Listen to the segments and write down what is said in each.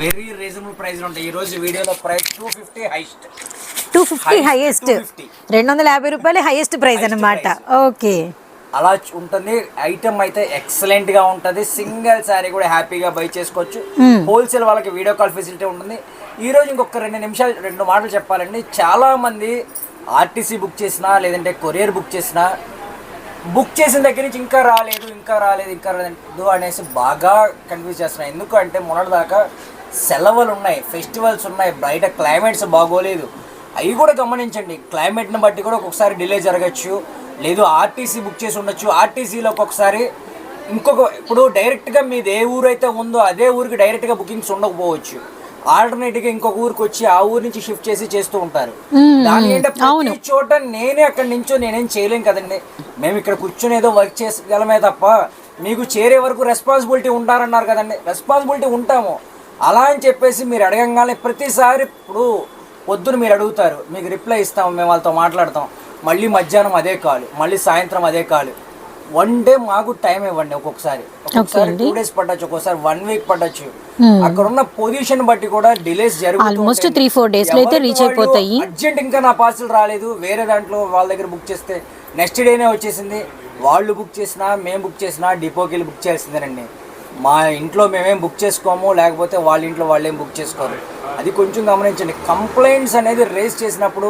Very reasonable price ఉంటాయి. ఈ రోజు వీడియోలో price two fifty highest two fifty highest 250. రెండు వందల యాభై రూపాయలు హైయెస్ట్ ప్రైస్ అన్నమాట. ఓకే. అలా ఉంటుంది. ఐటమ్ అయితే ఎక్సలెంట్గా ఉంటది. సింగిల్ శారీ కూడా హ్యాపీగా బై చేసుకోవచ్చు. హోల్సేల్ వాళ్ళకి వీడియో కాల్ ఫెసిలిటీ ఉంటుంది. ఈ రోజు ఇంకొక రెండు నిమిషాలు రెండు మాటలు చెప్పాలండి. చాలా మంది ఆర్టీసీ బుక్ చేసినా లేదంటే కొరియర్ బుక్ చేసినా బుక్ చేసిన దగ్గర నుంచి ఇంకా రాలేదు ఇంకా రాలేదు ఇంకా రాలేదు అనేసి బాగా కన్ఫ్యూజ్ చేస్తున్నాయి ఎందుకంటే మొన్నటిదాకా సెలవులు ఉన్నాయి ఫెస్టివల్స్ ఉన్నాయి బయట క్లైమేట్స్ బాగోలేదు. అవి కూడా గమనించండి క్లైమేట్ని బట్టి కూడా ఒక్కొక్కసారి డిలే జరగచ్చు లేదు ఆర్టీసీ బుక్ చేసి ఉండొచ్చు. ఆర్టీసీలో ఒక్కొక్కసారి ఇంకొక ఇప్పుడు డైరెక్ట్గా మీది ఏ ఊరు అయితే ఉందో అదే ఊరికి డైరెక్ట్గా బుకింగ్స్ ఉండకపోవచ్చు. ఆల్టర్నేటివ్గా ఇంకొక ఊరికి వచ్చి ఆ ఊరు నుంచి షిఫ్ట్ చేసి చేస్తూ ఉంటారు. దాని ఏంటంటే చోట నేనే అక్కడి నుంచో నేనేం చేయలేం కదండి. మేము ఇక్కడ కూర్చొని ఏదో వర్క్ చేసగలమే తప్ప మీకు చేరే వరకు రెస్పాన్సిబిలిటీ ఉంటారన్నారు కదండి. రెస్పాన్సిబిలిటీ ఉంటాము. అలా అని చెప్పేసి మీరు అడగంగానే ప్రతిసారి ఇప్పుడు పొద్దున మీరు అడుగుతారు మీకు రిప్లై ఇస్తాము మేము వాళ్ళతో మాట్లాడతాం. మళ్ళీ మధ్యాహ్నం అదే కాల్ మళ్ళీ సాయంత్రం అదే కాల్. వన్ డే మాకు టైం ఇవ్వండి ఒక్కొక్కసారి. ఒక్కొక్కసారి టూ డేస్ పట్టచ్చు ఒక్కొక్కసారి వన్ వీక్ పట్టచ్చు. అక్కడ ఉన్న పొజిషన్ బట్టి కూడా డిలేస్ ఆల్మోస్ట్ త్రీ ఫోర్ డేస్లో అయితే రీచ్ అయిపోతాయి. అర్జెంట్ ఇంకా నా పార్సల్ రాలేదు వేరే దాంట్లో వాళ్ళ దగ్గర బుక్ చేస్తే నెక్స్ట్ డేనే వచ్చేసింది. వాళ్ళు బుక్ చేసినా మేము బుక్ చేసినా డిపోకి వెళ్ళి బుక్ చేయాల్సిందేనండి. మా ఇంట్లో మేమేం బుక్ చేసుకోము లేకపోతే వాళ్ళ ఇంట్లో వాళ్ళు బుక్ చేసుకోరు. అది కొంచెం గమనించండి. కంప్లైంట్స్ అనేది రేస్ చేసినప్పుడు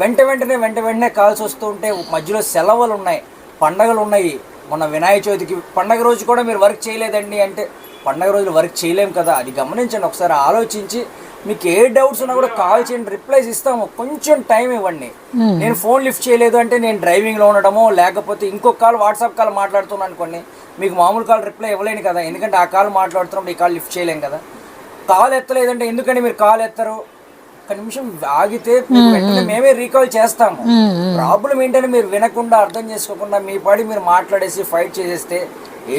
వెంట వెంటనే వెంట వెంటనే కాల్స్ వస్తూ ఉంటే మధ్యలో సెలవులు ఉన్నాయి పండగలు ఉన్నాయి మొన్న వినాయక చవితికి పండగ రోజు కూడా మీరు వర్క్ చేయలేదండి అంటే పండగ రోజులు వర్క్ చేయలేం కదా. అది గమనించండి. ఒకసారి ఆలోచించి మీకు ఏ డౌట్స్ ఉన్నా కూడా కాల్ చేయండి రిప్లైస్ ఇస్తాము. కొంచెం టైం ఇవ్వండి. నేను ఫోన్ లిఫ్ట్ చేయలేదు అంటే నేను డ్రైవింగ్లో ఉండడమో లేకపోతే ఇంకొక కాల్ వాట్సాప్ కాల్ మాట్లాడుతున్నాను అనుకోండి మీకు మామూలు కాల్ రిప్లై ఇవ్వలేను కదా. ఎందుకంటే ఆ కాల్ మాట్లాడుతున్నప్పుడు ఈ కాల్ లిఫ్ట్ చేయలేం కదా. కాల్ ఎత్తలేదంటే ఎందుకంటే మీరు కాల్ ఎత్తరు? ఒక నిమిషం ఆగితే మేమే రీకాల్ చేస్తాము. ప్రాబ్లం ఏంటని మీరు వినకుండా అర్థం చేసుకోకుండా మీ పాడి మీరు మాట్లాడేసి ఫైట్ చేసేస్తే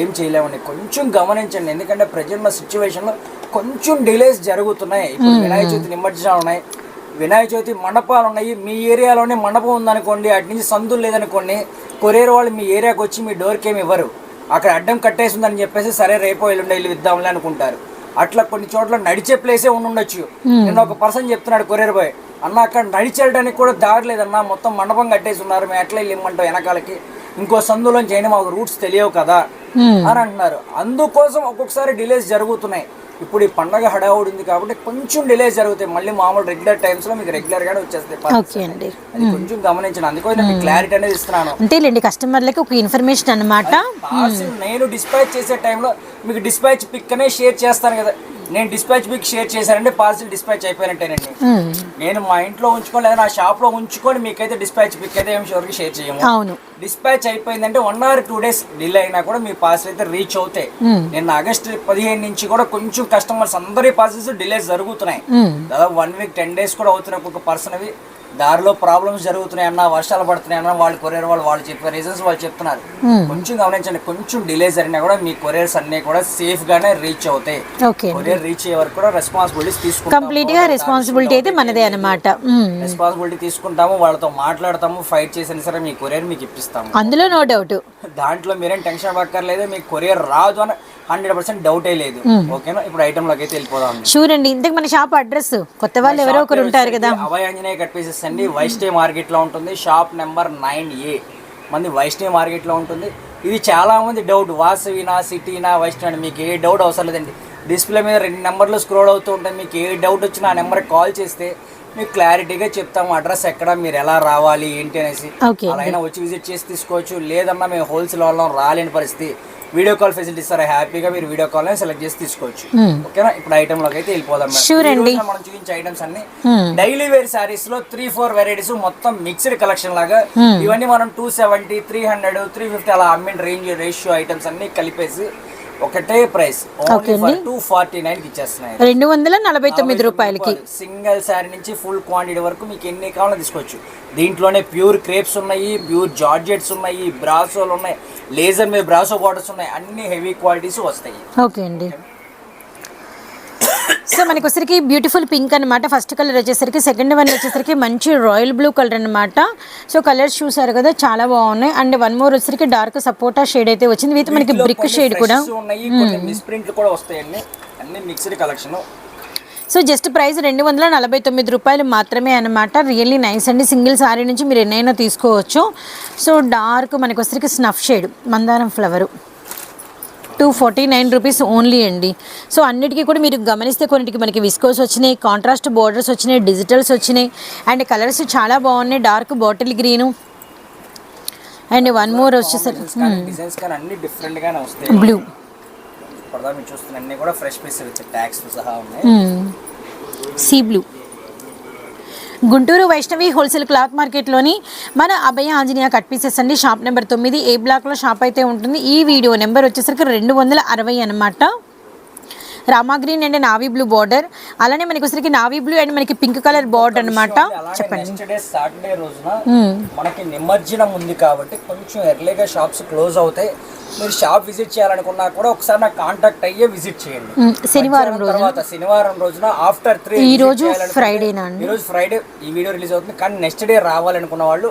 ఏం చేయలేమండి. కొంచెం గమనించండి. ఎందుకంటే ప్రజెంట్ ఉన్న సిచ్యువేషన్లో కొంచెం డిలేస్ జరుగుతున్నాయి. ఇప్పుడు వినాయక చవితి నిమజ్జనాలు ఉన్నాయి. వినాయక చవితి మండపాలు ఉన్నాయి. మీ ఏరియాలోనే మండపం ఉందనుకోండి అటు నుంచి సందులు లేదనుకోండి కొరియర్ వాళ్ళు మీ ఏరియాకి వచ్చి మీ డోర్కి ఏమి ఇవ్వరు. అక్కడ అడ్డం కట్టేసిందని చెప్పేసి సరే రేపో ఎల్లుండి వెళ్ళి ఇద్దాంలే అనుకుంటారు. అట్లా కొన్ని చోట్ల నడిచే ప్లేసే ఉండి ఉండొచ్చు. నేను ఒక పర్సన్ చెప్తున్నాడు కొరియర్ బాయ్ అన్న అక్కడ నడిచి వెళ్ళడానికి కూడా దారి లేదన్నా మొత్తం మండపం కట్టేసి ఉన్నారు మేము ఎట్లా వెళ్ళి ఇమ్మంటాం వెనకాలకి? ఇంకో సందులోంచి అయినా మాకు రూట్స్ తెలియవు కదా. అని అంటున్నారు. అందుకోసం ఒక్కొక్కసారి డిలేస్ జరుగుతున్నాయి. ఇప్పుడు ఈ పండగ హడావుడి ఉంది కాబట్టి కొంచెం డిలేస్ జరుగుతాయి. మళ్ళీ మామూలు రెగ్యులర్ టైమ్స్లో మీకు రెగ్యులర్ గానే వచ్చేస్తాయి parcels. ఓకే అండి. అది కొంచెం గమనించండి. అందుకోసం క్లారిటీ అనేది ఇస్తున్నాను. అంతేలేండి కస్టమర్లకి ఒక ఇన్ఫర్మేషన్ అన్నమాట. పార్సిల్ నేను డిస్పాచ్ చేసే టైంలో మీకు డిస్పాచ్ పిక్ అనే షేర్ చేస్తాను కదా. నేను డిస్పాచ్ పిక్ షేర్ చేశానంటే పార్సిల్ డిస్పాచ్ అయిపోయినట్టేనండి. నేను మా ఇంట్లో ఉంచుకొని లేదా నా షాప్లో ఉంచుకొని మీకైతే డిస్పాచ్ పిక్ అయితే ఏం షూర్గా షేర్ చేయము. అవును. డిస్పాచ్ అయిపోయిందంటే one or two days delay అయినా కూడా మీ పార్సల్ అయితే రీచ్ అవుతాయి. నిన్న ఆగస్ట్ పదిహేను నుంచి కూడా కొంచెం కస్టమర్స్ అందరి పార్సల్స్ డిలేస్ జరుగుతున్నాయి. దాదాపు వన్ వీక్ టెన్ డేస్ కూడా అవుతున్నాయి ఒక్కొక్క పర్సన్ అవి. దారిలో ప్రాబ్లమ్స్ జరుగుతున్నాయి అన్న వర్షాలు పడుతున్నాయి అన్న వాళ్ళు కొరియర్ వాళ్ళు వాళ్ళు చెప్పే రీజన్స్ వాళ్ళు చెప్తున్నారు. కొంచెం గమనించండి కొంచెం డిలే జరిగినా కూడా మీ కొరియర్స్ అన్ని కూడా సేఫ్ గానే రీచ్ అవుతాయి. కొరియర్ రీచ్ అయ్యే వరకు కూడా రెస్పాన్సిబిలిటీస్ తీసుకుంటాం కంప్లీట్గా రెస్పాన్సిబిలిటీ అయితే మనదే అనమాట రెస్పాన్సిబిలిటీ తీసుకుంటాము వాళ్ళతో మాట్లాడతాము ఫైట్ చేసిన సరే మీ కొరియర్ మీకు ఇప్పిస్తాము. అందులో నో డౌట్ దాంట్లో మీరేం టెన్షన్ పక్కర్లేదు మీకు కొరియర్ రాదు అని హండ్రెడ్ పర్సెంట్ డౌటే లేదు. ఓకేనా ఇప్పుడు ఐటమ్లోకి అయితే వెళ్ళిపోదాం. షూర్ అండి ఇంతకు మన షాప్ అడ్రస్ కొత్త వాళ్ళు ఎవరో ఒకరు ఉంటారు కదా. అభయ ఆంజనేయ కట్ పీసెస్ అండి. వైష్ణవి మార్కెట్లో ఉంటుంది. Shop number nine A. మంది వైష్ణవి మార్కెట్లో ఉంటుంది. ఇది చాలామంది డౌట్. వాసవినా సిటీనా వైష్ణవి అని మీకు ఏ డౌట్ అవసరం లేదండి. డిస్ప్లే మీద రెండు నెంబర్లు స్క్రోల్ అవుతూ ఉంటాయి. మీకు ఏ డౌట్ వచ్చినా ఆ నెంబర్కి కాల్ చేస్తే మీకు క్లారిటీగా చెప్తాము అడ్రస్ ఎక్కడ మీరు ఎలా రావాలి ఏంటి అనేసి. అలా అయినా వచ్చి విజిట్ చేసి తీసుకోవచ్చు. లేదన్నా మేము హోల్సేల్ వాళ్ళం రాలేని పరిస్థితి. వీడియో కాల్ ఫెసిలిటీ ఇస్తారు? హ్యాపీగా మీరు వీడియో కాల్ సెలెక్ట్ చేసి తీసుకోవచ్చు. ఓకేనా? ఇప్పుడు ఐటమ్లోకి అయితే వెళ్ళిపోదాం మనం. చూపించే ఐటమ్స్ అన్ని డైలీ వేర్ సారీస్లో త్రీ ఫోర్ వెరైటీస్ మొత్తం మిక్స్డ్ కలెక్షన్ లాగా ఇవన్నీ మనం two seventy three hundred three fifty అలా అమ్మిన రేంజ్ రేషియో ఐటమ్స్ అన్ని కలిపేసి ఒకటే price. Only for two forty నైన్కి ఇచ్చేస్తున్నాయి. రెండు వందల నలభై తొమ్మిది రూపాయలకి. సింగిల్ శారీ నుంచి ఫుల్ క్వాంటిటీ వరకు మీకు ఎన్ని కావాలో తీసుకోవచ్చు. దీంట్లోనే ప్యూర్ క్రేప్స్ ఉన్నాయి ప్యూర్ జార్జెట్స్ ఉన్నాయి బ్రాసోలు ఉన్నాయి లేజర్ మీద బ్రాసో బార్డర్స్ ఉన్నాయి అన్ని హెవీ క్వాలిటీస్ వస్తాయి. ఓకే అండి. సో మనకి వచ్చరికి బ్యూటిఫుల్ పింక్ అనమాట ఫస్ట్ కలర్ వచ్చేసరికి సెకండ్ వన్ వచ్చేసరికి మంచి రాయల్ బ్లూ కలర్ అనమాట సో కలర్స్ చూసారు కదా చాలా బాగున్నాయి. అండ్ వన్ మోర్ వచ్చేసరికి డార్క్ సపోటా షేడ్ అయితే వచ్చింది. విత్ మనకి బ్రిక్ షేడ్ కూడా. కలెక్షన్ సో జస్ట్ ప్రైస్ రెండు వందల నలభై తొమ్మిది రూపాయలు మాత్రమే అనమాట రియల్లీ నైస్ అండి. సింగిల్ సారీ నుంచి మీరు ఎన్నైనా తీసుకోవచ్చు. సో డార్క్ మనకి వచ్చరికి స్నఫ్ షేడ్ మందారం flower two forty nine rupees only అండి. సో అన్నిటికీ కూడా మీరు గమనిస్తే కొన్నిటికి మనకి విస్కోస్ వచ్చినాయి కాంట్రాస్ట్ బోర్డర్స్ వచ్చినాయి డిజిటల్స్ వచ్చినాయి. అండ్ కలర్స్ చాలా బాగున్నాయి dark bottle green. And one more వచ్చేసరికి బ్లూ. ఇప్పుడు మీరు గుంటూరు వైష్ణవి హోల్సేల్ క్లాత్ మార్కెట్లోని మన అభయ ఆంజనేయ కట్ పీసెస్ అండి. షాప్ నెంబర్ తొమ్మిది ఏ బ్లాక్లో షాప్ అయితే ఉంటుంది ఈ వీడియో నెంబర్ వచ్చేసరికి రెండు వందల అరవై అనమాట Rama green and navy blue border. అలానే మనకి వచ్చరికి నావీ బ్లూ అండ్ మనకి పింక్ కలర్ బార్డర్ అనమాట చెప్పండి. సాటర్డే రోజున మనకి నిమజ్జనం ఉంది కాబట్టి కొంచెం ఎర్లీగా షాప్స్ క్లోజ్ అవుతాయి. మీరు షాప్ విజిట్ చేయాలనుకున్నా కూడా ఒకసారి నాకు కాంటాక్ట్ అయ్యే విజిట్ చేయండి. శనివారం తర్వాత శనివారం రోజున ఆఫ్టర్ త్రీ ఈ రోజు ఫ్రైడేనా అండి. ఈ రోజు ఫ్రైడే ఈ వీడియో రిలీజ్ అవుతుంది. కానీ నెక్స్ట్ డే రావాలనుకున్న వాళ్ళు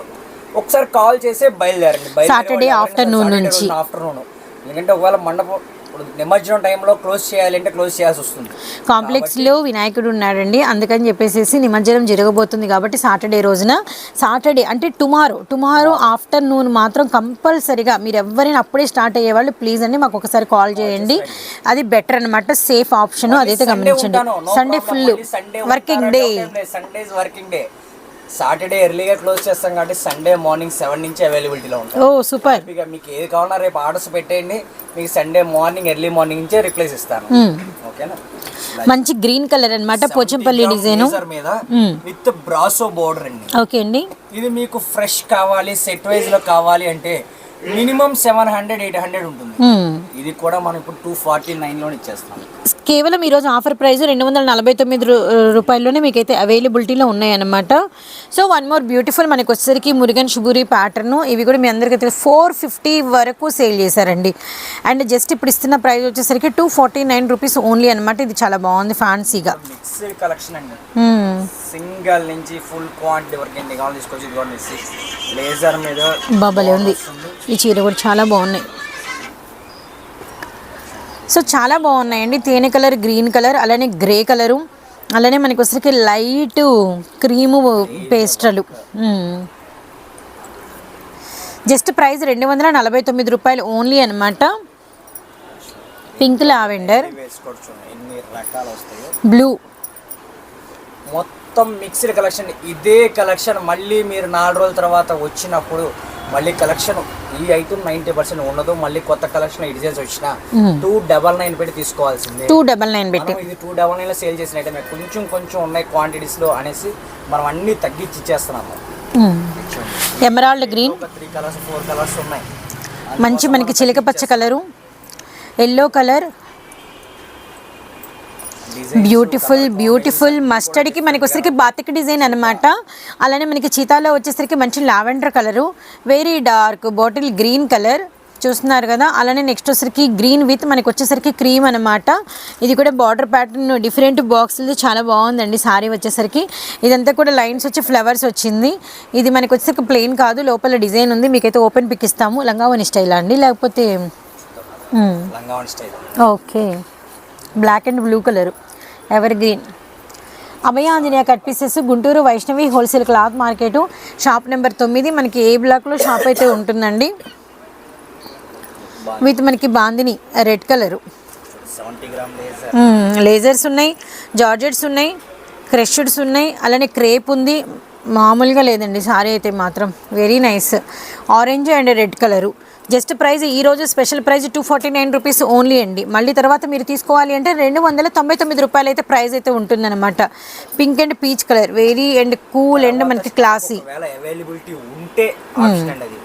ఒకసారి కాల్ చేసే బయలుదేరండి. Saturday afternoon నుంచి. ఆఫ్టర్నూన్ ఎందుకంటే ఒకవేళ మండపం ఇప్పుడు నిమజ్జనం టైంలో క్లోజ్ చేయాలంటే క్లోజ్ చేయాల్సి వస్తుంది. కాంప్లెక్స్లో వినాయకుడు ఉన్నాడండి. అందుకని చెప్పేసి నిమజ్జనం జరగబోతుంది కాబట్టి సాటర్డే రోజున. సాటర్డే అంటే టుమారో టుమారో ఆఫ్టర్నూన్ మాత్రం కంపల్సరిగా మీరు ఎవరైనా అప్పుడే స్టార్ట్ అయ్యేవాళ్ళు ప్లీజ్ అండి మాకు ఒకసారి కాల్ చేయండి. అది బెటర్ అనమాట సేఫ్ ఆప్షన్ అదైతే గమనించండి. Sunday full working day Sundays working day Saturday ఎర్లీగా క్లోజ్ చేస్తాం కాబట్టి సండే మార్నింగ్ సెవెన్ నుంచి అవైలబిలిటీలో ఉంటాం. Oh super. ఇక మీకు ఏది కావాలన్నా రేపు ఆర్డర్స్ పెట్టేయండి. మీకు సండే మార్నింగ్ ఎర్లీ మార్నింగ్ నుంచే రిప్లేస్ ఇస్తాను. ఓకేనా? మంచి గ్రీన్ కలర్ అన్నమాట పోచంపల్లి డిజైన్. మీద విత్ బ్రాసో బోర్డర్ అండి. ఓకే అండి. ఇది మీకు ఫ్రెష్ కావాలి సెట్ వైజ్లో కావాలి అంటే minimum seven hundred eight hundred ఉంటుంది. ఇది కూడా మనం ఇప్పుడు టూ ఫార్టీ నైన్లో ఇచ్చేస్తాం. కేవలం ఈరోజు ఆఫర్ ప్రైస్ రెండు వందల నలభై తొమ్మిది రూపాయల్లోనే మీకైతే అవైలబిలిటీలో ఉన్నాయన్నమాట. సో వన్ మోర్ బ్యూటిఫుల్ మనకి వచ్చేసరికి మురుగన్ షుబూరి ప్యాటర్న్ ఇవి కూడా మీ అందరికీ తెలుసు ఫోర్ ఫిఫ్టీ వరకు సేల్ చేశారండి. అండ్ జస్ట్ ఇప్పుడు ఇస్తున్న ప్రైస్ వచ్చేసరికి two forty nine rupees only అనమాట ఇది చాలా బాగుంది ఫ్యాన్సీగా కలెక్షన్ అండి. సింగల్ నుంచి ఫుల్ క్వాంటిటీ వరకు ఎన్ని కావాలి తీసుకొచ్చి ఇదిగోండి లేజర్ మీద బాబలే ఉంది. ఈ చీర కూడా చాలా బాగున్నాయి. సో చాలా బాగున్నాయండి. తేనె కలర్ గ్రీన్ కలర్ అలానే గ్రే కలరు అలానే మనకి వచ్చరికి లైట్ క్రీము పేస్ట్రలు. జస్ట్ ప్రైస్ రెండు వందల నలభై తొమ్మిది రూపాయలు ఓన్లీ అనమాట పింక్ లావెండర్. బ్లూ. మొత్తం మిక్స్డ్ కలెక్షన్. ఇదే కలెక్షన్ మళ్ళీ మీరు నాలుగు రోజుల తర్వాత వచ్చినప్పుడు మళ్ళీ కలెక్షన్ ఈ ఐటమ్ నైంటీ పర్సెంట్ ఉండదు. మళ్ళీ కొత్త కలెక్షన్ డిజైన్స్ వచ్చిన టూ డబల్ నైన్ పెట్టి తీసుకోవాల్సిందే. టూ డబల్ నైన్ పెట్టి. ఇది టూ డబల్ నైన్లో సేల్ చేసిన ఐటమ్ కొంచెం కొంచెం ఉన్నాయి క్వాంటిటీస్లో అనేసి మనం అన్ని తగ్గించి ఇచ్చేస్తున్నాము. Emerald green three colours four colours ఉన్నాయి. మంచి మనకి చిలక పచ్చ colour yellow colour beautiful beautiful మస్టర్డ్కి మనకి వచ్చేసరికి బాతిక్ డిజైన్ అనమాట అలానే మనకి చీతాలో వచ్చేసరికి మంచి lavender colour. Very dark bottle green colour చూస్తున్నారు కదా? అలానే నెక్స్ట్ వచ్చేసరికి గ్రీన్ విత్ మనకి వచ్చేసరికి క్రీమ్ అనమాట ఇది కూడా బార్డర్ ప్యాటర్న్ డిఫరెంట్ బాక్సులు చాలా బాగుందండి సారీ వచ్చేసరికి. ఇదంతా కూడా లైన్స్ వచ్చి ఫ్లవర్స్ వచ్చింది. ఇది మనకి వచ్చేసరికి ప్లెయిన్ కాదు లోపల డిజైన్ ఉంది. మీకైతే ఓపెన్ పిక్ ఇస్తాము. లంగావని స్టైల్ అండి? లేకపోతే okay black and blue colour. Ever green. Abhaya Anjaneya cut pieces Guntur Vaishnavi wholesale cloth market shop number తొమ్మిది. మనకి ఏ బ్లాక్లో షాప్ అయితే ఉంటుందండి? విత్ మనకి బాందిని రెడ్ కలరు. లేజర్స్ ఉన్నాయి జార్జెట్స్ ఉన్నాయి క్రష్డ్స్ ఉన్నాయి అలానే క్రేప్ ఉంది. మామూలుగా లేదండి సారీ అయితే మాత్రం. Very nice orange and red colour. Just price ఈ రోజు special price two forty nine rupees only అండి. మళ్ళీ తర్వాత మీరు తీసుకోవాలి అంటే రెండు వందల తొంభై తొమ్మిది రూపాయలు అయితే ప్రైస్ అయితే ఉంటుందన్నమాట. Pink and peach colour very and cool and మనకి క్లాసీ అవైలబిలిటీ ఉంటే అది.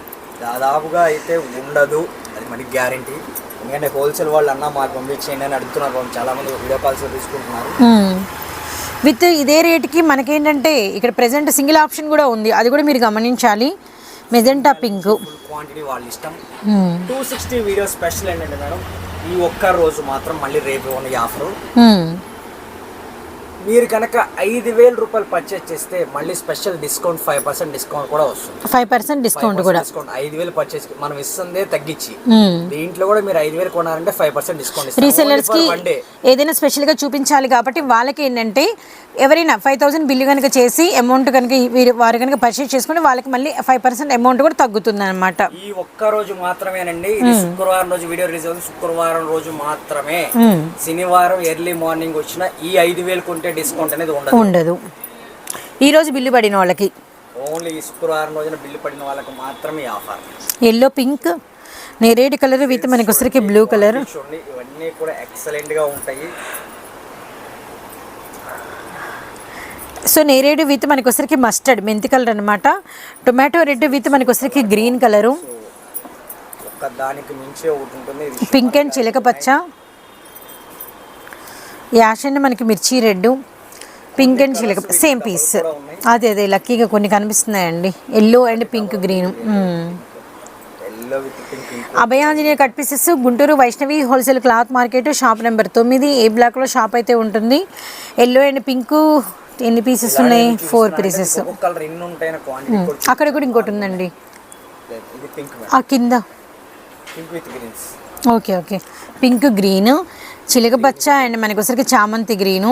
దాదాపుగా అయితే ఉండదు అది మనకి గ్యారంటీ ఎందుకంటే హోల్సేల్ వాళ్ళు అన్న మాకు పంపించేయండి అని అడుగుతున్నారు చాలా మంది వీడియో కాల్స్ తీసుకుంటున్నారు. విత్ ఇదే రేట్కి మనకేంటంటే ఇక్కడ ప్రెసెంట్ సింగిల్ ఆప్షన్ కూడా ఉంది. అది కూడా మీరు గమనించాలి. Magenta pink. క్వాంటిటీ వాళ్ళ ఇష్టం. టూ సిక్స్టీ వీడియో స్పెషల్ ఏంటంటే మేడం ఈ ఒక్క రోజు మాత్రం మళ్ళీ రేపు ఉన్న ఆఫర్. మీరు కనుక ఐదు వేల రూపాయలు పర్చేస్ చేస్తే మళ్ళీ special discount five percent discount కూడా వస్తుంది. ఫైవ్ పర్సెంట్ డిస్కౌంట్ కూడా. డిస్కౌంట్ ఐదు వేలు పర్చేస్ మనం ఇస్తుందే తగ్గించి. దీంట్లో కూడా మీరు ఐదు వేలు కొనారంటే ఫైవ్ పర్సెంట్ డిస్కౌంట్ రీసెల్లర్స్కి ఏదైనా స్పెషల్గా చూపించాలి కాబట్టి వాళ్ళకి ఏంటంటే ఎవరైనా ఫైవ్ థౌసండ్ బిల్లు కనుక చేసి అమౌంట్ కనుక వీరు వారు కనుక పర్చేస్ చేసుకుంటే వాళ్ళకి మళ్ళీ ఫైవ్ పర్సెంట్ అమౌంట్ కూడా తగ్గుతుంది అనమాట ఈ ఒక్క రోజు మాత్రమేనండి శుక్రవారం రోజు వీడియో రిలీజ్ అవుతుంది. శుక్రవారం రోజు మాత్రమే శనివారం ఎర్లీ మార్నింగ్ వచ్చిన ఈ ఐదు వేలు కొంటే డిస్కౌంట్ అనేది ఉండదు. ఉండదు. ఈ రోజు బిల్లు పడిన వాళ్ళకి. ఓన్లీ ఈ శుక్రవారం రోజున బిల్లు పడిన వాళ్ళకి మాత్రమే ఆఫర్. ఎల్లో పింక్ నేరేడు కలర్ విత్ మనకి వచ్చరికి బ్లూ కలర్ ఇవన్నీ కూడా ఎక్సలెంట్గా ఉంటాయి. సో నేరేడు విత్ మనకి వచ్చరికి మస్టర్డ్ మెంతి కలర్ అనమాట టొమాటో రెడ్ విత్ మనకి వచ్చరికి గ్రీన్ కలరు పింక్ అండ్ చిలక పచ్చ. యాష్ అండ్ మనకి మిర్చి రెడ్ పింక్ అండ్ చిలక సేమ్ పీస్ అదే అదే లక్కీగా కొన్ని కనిపిస్తున్నాయండి. Yellow and pink green Abhayanjaneya cut pieces Guntur Vaishnavi wholesale cloth market shop number తొమ్మిది. ఏ బ్లాక్లో షాప్ అయితే ఉంటుంది? ఎల్లో అండ్ పింక్ ఎన్ని పీసెస్ ఉన్నాయి? ఫోర్ పీసెస్ క్వాంటిటీ అక్కడ కూడా ఇంకోటి ఉందండి. ఆ కింద. Okay okay. పింక్ గ్రీన్ చిలక పచ్చ అండ్ మనకి వచ్చరికి చామంతి గ్రీను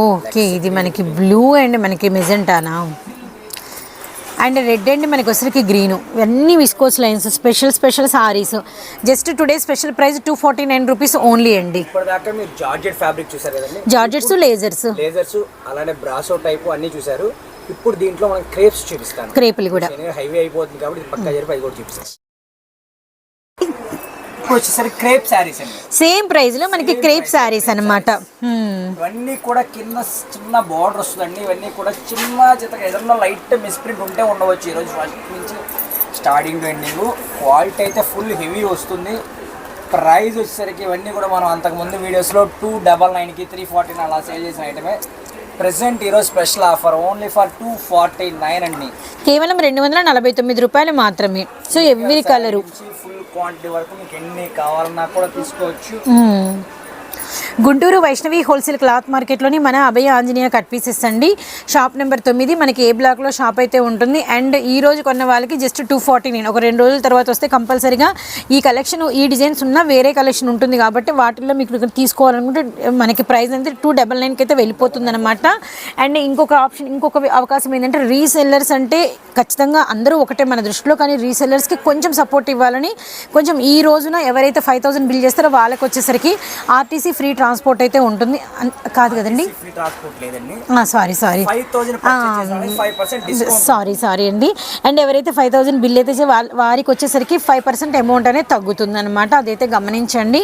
ఓకే. ఇది మనకి బ్లూ అండ్ మనకి మెజెంటానా అండ్ రెడ్ అండ్ మనకి వచ్చరికి గ్రీను. ఇవన్నీ viscose lines special special saris. Just today special price two forty nine rupees only అండి. జార్జెట్ ఫ్యాబ్రిక్ చూసారు కదండి? Georgettes lasers. లేజర్స్ అలానే బ్రాసో టైప్ అన్ని చూసారు ఇప్పుడు దీంట్లో మనం క్రేప్స్ చూపిస్తాను. క్రేపులు కూడా. హైవే అయిపోతుంది కాబట్టి పక్కా జరిపి అది కూడా చూపిస్తాను. ఇప్పుడు వచ్చేసరికి క్రేప్ శారీస్ అండి. సేమ్ ప్రైస్లో మనకి క్రేప్ శారీస్ అనమాట ఇవన్నీ కూడా కింద చిన్న బార్డర్ వస్తుందండి. ఇవన్నీ కూడా చిన్న చిత్తగా ఏదన్నా లైట్ మిస్ప్రింట్ ఉంటే ఉండవచ్చు. ఈరోజు ఫస్ట్ నుంచి స్టార్టింగ్ టు ఎండింగ్. క్వాలిటీ అయితే ఫుల్ హెవీ వస్తుంది. ప్రైస్ వచ్చేసరికి ఇవన్నీ కూడా మనం అంతకుముందు వీడియోస్లో టూ డబల్ నైన్కి త్రీ ఫార్టీన్ అలా సేల్ చేసిన ఐటమే ప్రెసెంట్ ఈరోజు special offer only for two forty nine అండి. కేవలం రెండు వందల నలభై తొమ్మిది రూపాయలు మాత్రమే. So every colour. Full quantity వరకు మీకు ఎన్ని కావాలన్నా కూడా తీసుకోవచ్చు. గుంటూరు వైష్ణవి హోల్సేల్ క్లాత్ మార్కెట్లోని మన అభయ ఆంజనేయ కట్ పీసెస్ అండి. షాప్ నెంబర్ తొమ్మిది మనకి ఏ బ్లాక్లో షాప్ అయితే ఉంటుంది. అండ్ ఈ రోజు కొన్న వాళ్ళకి జస్ట్ టూ ఫార్టీ నైన్ ఒక రెండు రోజుల తర్వాత వస్తే కంపల్సరీగా ఈ కలెక్షన్ ఈ డిజైన్స్ ఉన్న వేరే కలెక్షన్ ఉంటుంది కాబట్టి వాటిల్లో మీకు తీసుకోవాలనుకుంటే మనకి ప్రైస్ అయితే టూ డబల్ నైన్కి అయితే వెళ్ళిపోతుంది అనమాట అండ్ ఇంకొక ఆప్షన్ ఇంకొక అవకాశం ఏంటంటే రీసెల్లర్స్ అంటే ఖచ్చితంగా అందరూ ఒకటే మన దృష్టిలో కానీ రీసెల్లర్స్కి కొంచెం సపోర్ట్ ఇవ్వాలని కొంచెం ఈ రోజున ఎవరైతే ఫైవ్ థౌసండ్ బిల్ చేస్తారో వాళ్ళకి వచ్చేసరికి ఆర్టీసీ ఫ్రీ ట్రాన్స్పోర్ట్ అయితే ఉంటుంది. కాదు కదండి? Transport sorry sorry sorry sorry అండి. అండ్ ఎవరైతే ఫైవ్ థౌసండ్ బిల్ అయితే వారికి వచ్చేసరికి ఫైవ్ పర్సెంట్ అమౌంట్ అనేది తగ్గుతుంది అనమాట అదైతే గమనించండి.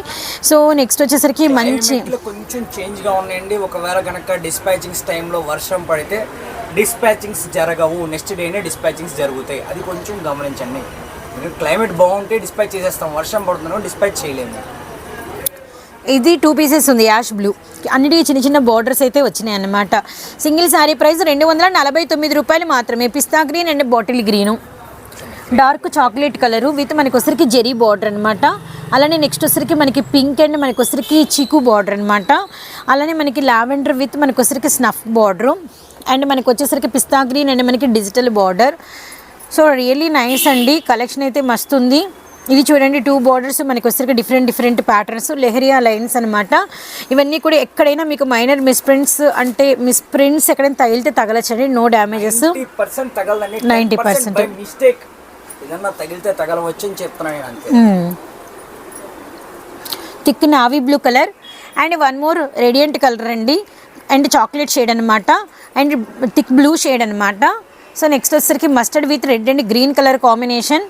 సో నెక్స్ట్ వచ్చేసరికి మంచి కొంచెం చేంజ్గా ఉన్నాయండి. ఒకవేళ కనుక డిస్పాచింగ్స్ టైంలో వర్షం పడితే డిస్పాచింగ్స్ జరగవు. నెక్స్ట్ డేనే డిస్పాచింగ్స్ జరుగుతాయి. అది కొంచెం గమనించండి. క్లైమేట్ బాగుంటే డిస్పాచ్ చేసేస్తాం. వర్షం పడుతున్నాం డిస్పాచ్ చేయలేము. ఇది టూ పీసెస్ ఉంది యాష్ బ్లూ అన్నిటికీ చిన్న చిన్న బార్డర్స్ అయితే వచ్చినాయి అన్నమాట. సింగిల్ శారీ ప్రైస్ రెండు వందల నలభై తొమ్మిది రూపాయలు మాత్రమే. పిస్తా green and bottle green dark chocolate colour with మనకి వచ్చరికి జెరీ బార్డర్ అనమాట అలానే నెక్స్ట్ వచ్చరికి మనకి పింక్ అండ్ మనకి వచ్చరికి చీకు బార్డర్ అనమాట అలానే మనకి లావెండర్ విత్ మనకి వచ్చరికి స్నఫ్ బార్డరు అండ్ మనకి వచ్చేసరికి పిస్తా గ్రీన్ అండ్ మనకి digital border so really nice అండి. కలెక్షన్ అయితే మస్తు ఉంది. ఇది చూడండి టూ బార్డర్స్ మనకి వచ్చరికి different different patterns leheriya lines అనమాట ఇవన్నీ కూడా ఎక్కడైనా మీకు మైనర్ మిస్ప్రింట్స్ అంటే మిస్ప్రింట్స్ ఎక్కడైనా తగిలితే తగలచ్చండి నో డ్యామేజెస్ నైంటీ పర్సెంట్ తగలదండి. 90% బై మిస్టేక్ ఏదన్నా తగిలితే తగలవచ్చు అని చెప్తున్నాను నేను అంతే. Thick navy blue colour. And one more radiant colour అండి. అండ్ చాక్లెట్ షేడ్ అనమాట అండ్ థిక్ బ్లూ షేడ్ అనమాట సో నెక్స్ట్ వచ్చేసరికి mustard with red and green colour combination.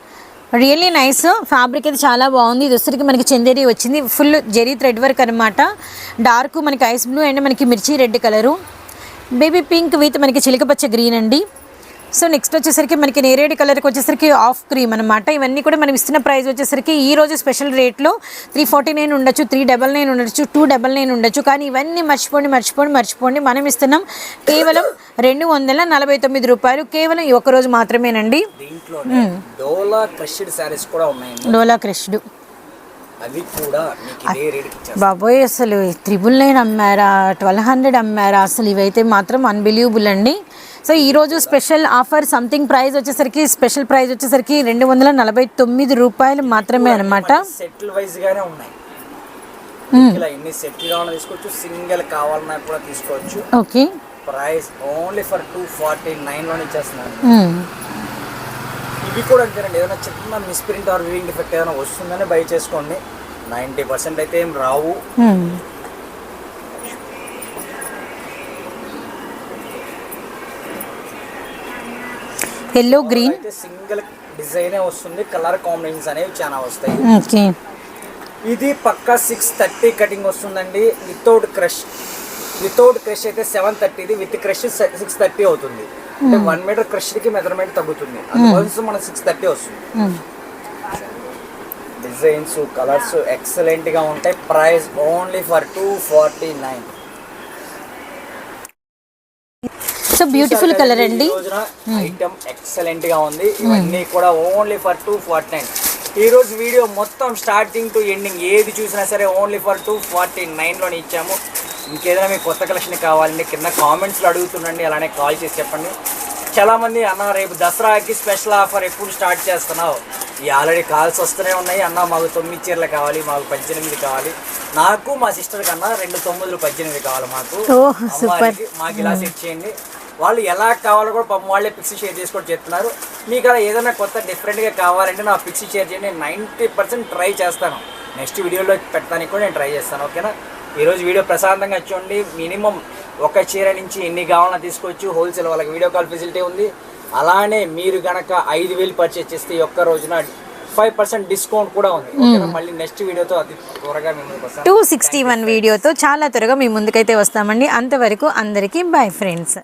Really nice fabric అయితే చాలా బాగుంది. ఇది మనకి చందేరి వచ్చింది. ఫుల్ జెరీ థ్రెడ్ వర్క్ అనమాట డార్క్ మనకి ఐస్ బ్లూ అండ్ మనకి మిర్చి red colour baby pink with మనకి చిలకపచ్చ గ్రీన్ అండి. సో నెక్స్ట్ వచ్చేసరికి మనకి నేరేడు కలర్కి వచ్చేసరికి ఆఫ్ క్రీమ్ అనమాట ఇవన్నీ కూడా మనం ఇస్తున్న ప్రైస్ వచ్చేసరికి ఈ రోజు స్పెషల్ రేట్లో త్రీ ఫార్టీ నైన్ ఉండొచ్చు త్రీ డబల్ నైన్ ఉండొచ్చు టూ డబల్ నైన్ ఉండొచ్చు. కానీ ఇవన్నీ మర్చిపోండి మర్చిపోండి మర్చిపోండి. మనం ఇస్తున్నాం కేవలం రెండు వందల నలభై తొమ్మిది రూపాయలు. కేవలం ఈ ఒక్క రోజు మాత్రమేనండి. డోలా క్రష్డ్ శారీస్ కూడా ఉన్నాయండి. డోలా క్రష్డ్. అవి కూడా బాబోయ్ అసలు త్రిబుల్ నైన్ అమ్మారా ట్వెల్వ్ హండ్రెడ్ అమ్మారా అసలు ఇవైతే మాత్రం అన్బిలీవబుల్ అండి. సో ఈరోజు స్పెషల్ ఆఫర్ సంథింగ్ ప్రైస్ వచ్చేసరికి స్పెషల్ ప్రైస్ వచ్చేసరికి రెండు వందల నలభై తొమ్మిది రూపాయలు మాత్రమే అనమాట సెటిల్ వైజ్ గానే ఉన్నాయి. ఇలా ఎన్ని సెట్లు కావాలన్నా తీసుకోవచ్చు సింగిల్ కావాలన్నా కూడా తీసుకోవచ్చు. Okay. Price only for two forty నైన్లోనే ఇచ్చేస్తున్నాను. ఇవి కూడా అంతేనండి. ఏదైనా చిన్న మిస్ప్రింట్ ఆర్ వీవింగ్ డిఫెక్ట్ ఏదైనా వస్తుందని బై చేసుకోండి. నైంటీ పర్సెంట్ అయితే ఏం రావు. ఎల్లో గ్రీన్ సింగిల్ డిజైనే వస్తుంది. కలర్ కాంబినేషన్స్ అనేవి చాలా వస్తాయి. ఇది పక్కా సిక్స్ థర్టీ కటింగ్ వస్తుందండి. వితౌట్ క్రష్ వితౌట్ క్రష్ అయితే సెవెన్ థర్టీది విత్ క్రష్ సిక్స్ థర్టీ అవుతుంది. అంటే వన్ మీటర్ క్రష్కి మెజర్మెంట్ తగ్గుతుంది. అందుకోసం మనకు సిక్స్ థర్టీ వస్తుంది. డిజైన్స్ కలర్స్ ఎక్సలెంట్గా ఉంటాయి. Price only for two forty nine so beautiful colour అండి. ఐటమ్ ఎక్సలెంట్గా ఉంది. ఇవన్నీ కూడా only for two forty nine ఈ రోజు వీడియో మొత్తం స్టార్టింగ్ టు ఎండింగ్ ఏది చూసినా సరే ఓన్లీ ఫర్ టూ ఫార్టీ నైన్లోనే ఇచ్చాము. ఇంకేదైనా మీకు కొత్త కలెక్షన్ కావాలండి కింద కామెంట్స్లో అడుగుతుండండి అలానే కాల్ చేసి చెప్పండి. చాలా మంది అన్న రేపు దసరాకి స్పెషల్ ఆఫర్ ఎప్పుడు స్టార్ట్ చేస్తున్నావు? ఈ ఆల్రెడీ కాల్స్ వస్తూనే ఉన్నాయి. అన్న మాకు తొమ్మిది చీరలు కావాలి మాకు పద్దెనిమిది కావాలి. నాకు మా సిస్టర్ కన్నా రెండు తొమ్మిదిలు పద్దెనిమిది కావాలి మాకు. మాకు ఇలా సెట్ చేయండి. వాళ్ళు ఎలా కావాలో కూడా పాపం వాళ్ళే పిక్స్ షేర్ చేసుకొని చెప్తున్నారు. మీకు అలా ఏదైనా కొత్త డిఫరెంట్గా కావాలంటే నా పిక్స్ షేర్ చేయండి. నైంటీ పర్సెంట్ ట్రై చేస్తాను. నెక్స్ట్ వీడియోలో పెట్టడానికి కూడా నేను ట్రై చేస్తాను ఓకేనా ఈరోజు వీడియో ప్రశాంతంగా చూడండి. మినిమం ఒక చీర నుంచి ఎన్ని కావాలన్నా తీసుకోవచ్చు. హోల్సేల్ వాళ్ళకి వీడియో కాల్ ఫెసిలిటీ ఉంది. అలానే మీరు గనక ఐదు వేలు పర్చేస్ చేస్తే ఒక్క రోజున ఫైవ్ పర్సెంట్ డిస్కౌంట్ కూడా ఉంది. ఓకేనా? మళ్ళీ నెక్స్ట్ వీడియోతో అతి త్వరగా టూ సిక్స్టీ వన్ వీడియోతో చాలా త్వరగా మీ ముందుకైతే వస్తామండి. అంతవరకు అందరికీ బాయ్ ఫ్రెండ్స్